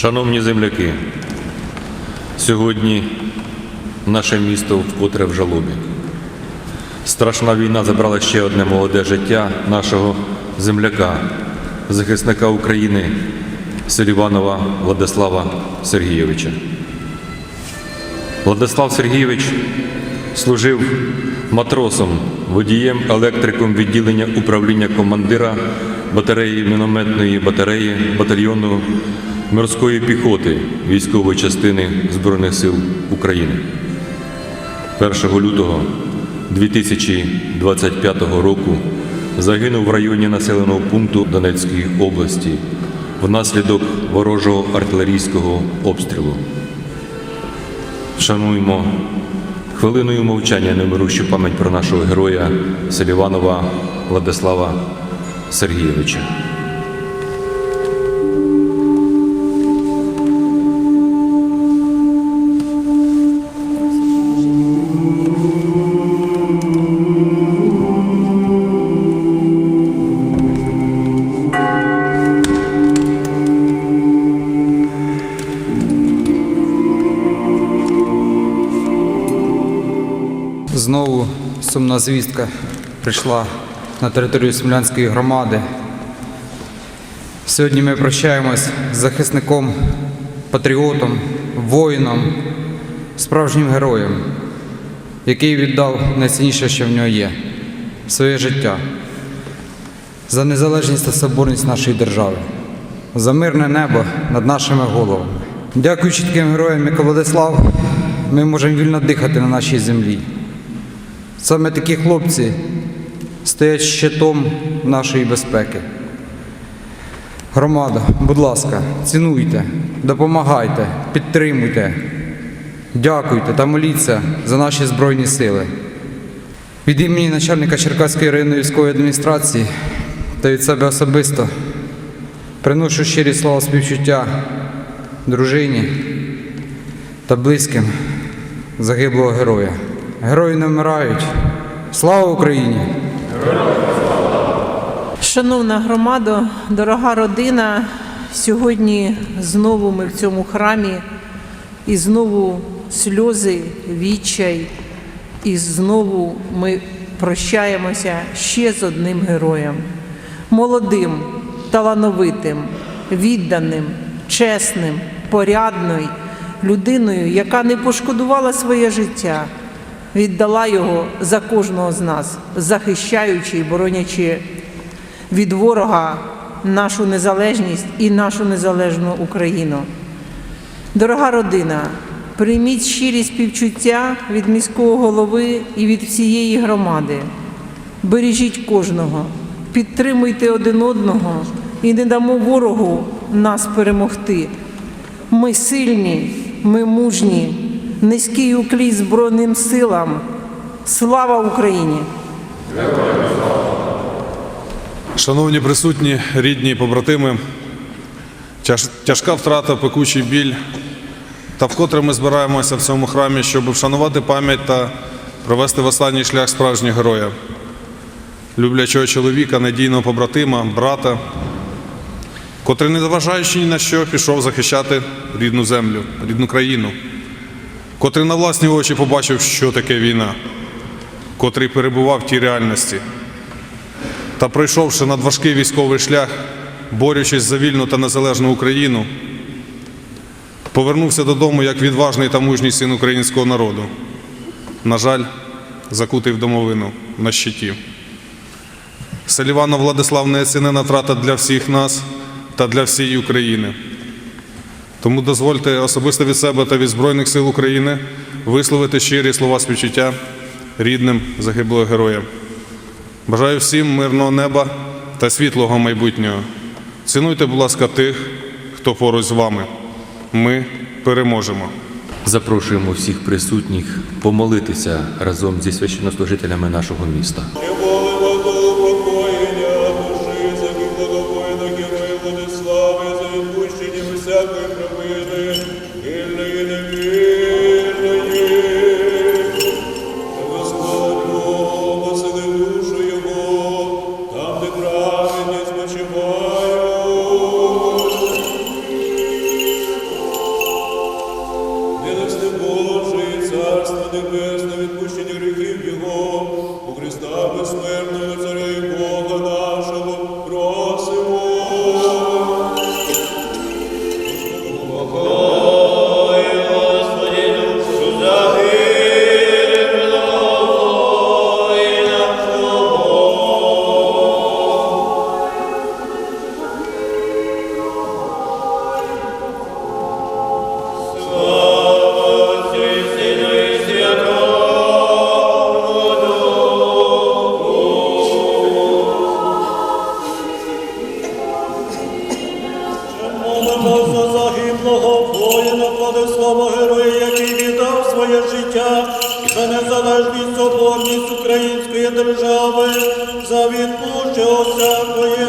Шановні земляки, сьогодні наше місто вкотре в жалобі. Страшна війна забрала ще одне молоде життя нашого земляка, захисника України Селіванова Владислава Сергійовича. Владислав Сергійович служив матросом, водієм, електриком відділення управління командира батареї мінометної батареї батальйону морської піхоти військової частини Збройних сил України. 1 лютого 2025 року загинув в районі населеного пункту Донецької області внаслідок ворожого артилерійського обстрілу. Шануємо хвилиною мовчання немирущу пам'ять про нашого героя Селіванова Владислава Сергійовича. Сумна звістка прийшла на територію Смілянської громади. Сьогодні ми прощаємось з захисником, патріотом, воїном, справжнім героєм, який віддав найцінніше, що в нього є своє життя за незалежність та соборність нашої держави, за мирне небо над нашими головами. Дякуючи таким героям, як Владислав, ми можемо вільно дихати на нашій землі. Саме такі хлопці стоять щитом нашої безпеки. Громада, будь ласка, цінуйте, допомагайте, підтримуйте, дякуйте та моліться за наші Збройні сили. Від імені начальника Черкаської районної військової адміністрації та від себе особисто приношу щирі слова співчуття дружині та близьким загиблого героя. Герої не вмирають. Слава Україні! Шановна громада, дорога родина, сьогодні знову ми в цьому храмі, і знову сльози, відчай, і знову ми прощаємося ще з одним героєм, молодим, талановитим, відданим, чесним, порядною людиною, яка не пошкодувала своє життя, віддала його за кожного з нас, захищаючи і боронячи від ворога нашу незалежність і нашу незалежну Україну. Дорога родина, прийміть щирі співчуття від міського голови і від всієї громади. Бережіть кожного, підтримуйте один одного і не дамо ворогу нас перемогти. Ми сильні, ми мужні, низький уклій Збройним силам. Слава Україні! Шановні присутні, рідні побратими, тяжка втрата, пекучий біль. Та вкотре ми збираємося в цьому храмі, щоб вшанувати пам'ять та провести в останній шлях справжнього героя, люблячого чоловіка, надійного побратима, брата, котрий, незважаючи ні на що, пішов захищати рідну землю, рідну країну, котрий на власні очі побачив, що таке війна, котрий перебував в тій реальності та пройшовши надважкий військовий шлях, борючись за вільну та незалежну Україну, повернувся додому як відважний та мужній син українського народу. На жаль, закутий в домовину на щиті. Селіванов Владислав неоцінена втрата для всіх нас та для всієї України. Тому дозвольте особисто від себе та від Збройних сил України висловити щирі слова співчуття рідним загиблого героя. Бажаю всім мирного неба та світлого майбутнього. Цінуйте, будь ласка, тих, хто поруч з вами. Ми переможемо. Запрошуємо всіх присутніх помолитися разом зі священнослужителями нашого міста. Його, соборність української держави, за відпущення всякої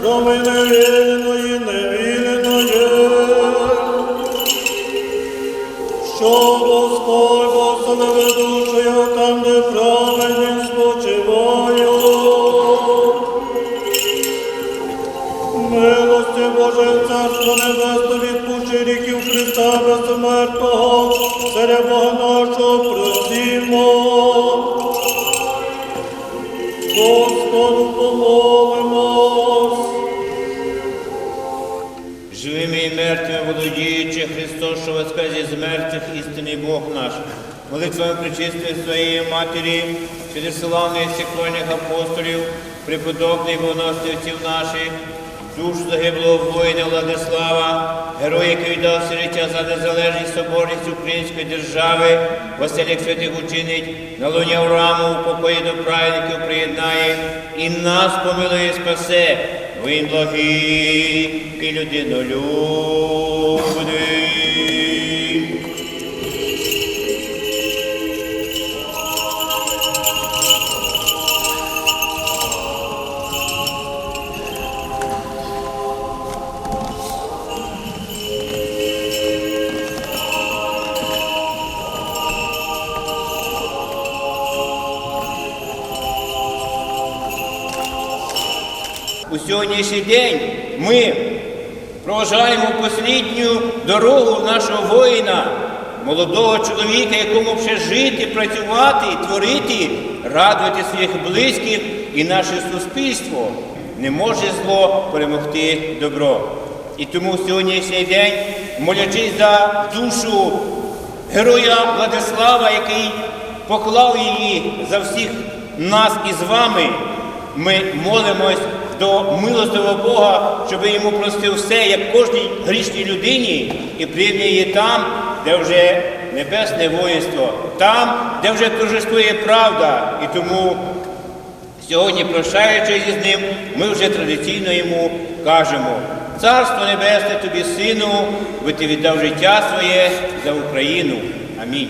провини вільної, невільної. Що Господь благословив душу там, де праведні спочивають. Милості Боже, Царство Небесне, відпущи ріків Христа безсмертного, Царя Бога нашого просімо. Господу помолимось. Живими і мертвими володіючи Христос, що воскрес із мертвих, істинний Бог наш. Молитвами причистої своєї Матері, через славних сіквольних апостолів, преподобних богоносних отців наших, душ загиблого воїна Владислава, герой, який віддав все життя за незалежність соборність української держави, Василь святих учинить, на луні Аврааму у покої до праведників приєднає, і нас помилує спасе, він благий і людинолюбний. У сьогоднішній день ми проважаємо послідню дорогу нашого воїна, молодого чоловіка, якому ще жити, працювати, творити, радувати своїх близьких і наше суспільство. Не може зло перемогти добро. І тому сьогоднішній день, молячись за душу героя Владислава, який поклав її за всіх нас і з вами, ми молимось до милостивого Бога, щоб йому простив все, як кожній грішній людині, і прийняв її там, де вже небесне воїнство, там, де вже торжествує правда. І тому Сьогодні, прощаючись із ним, ми вже традиційно йому кажемо: Царство Небесне тобі, сину, бо ти віддав життя своє за Україну. Амінь.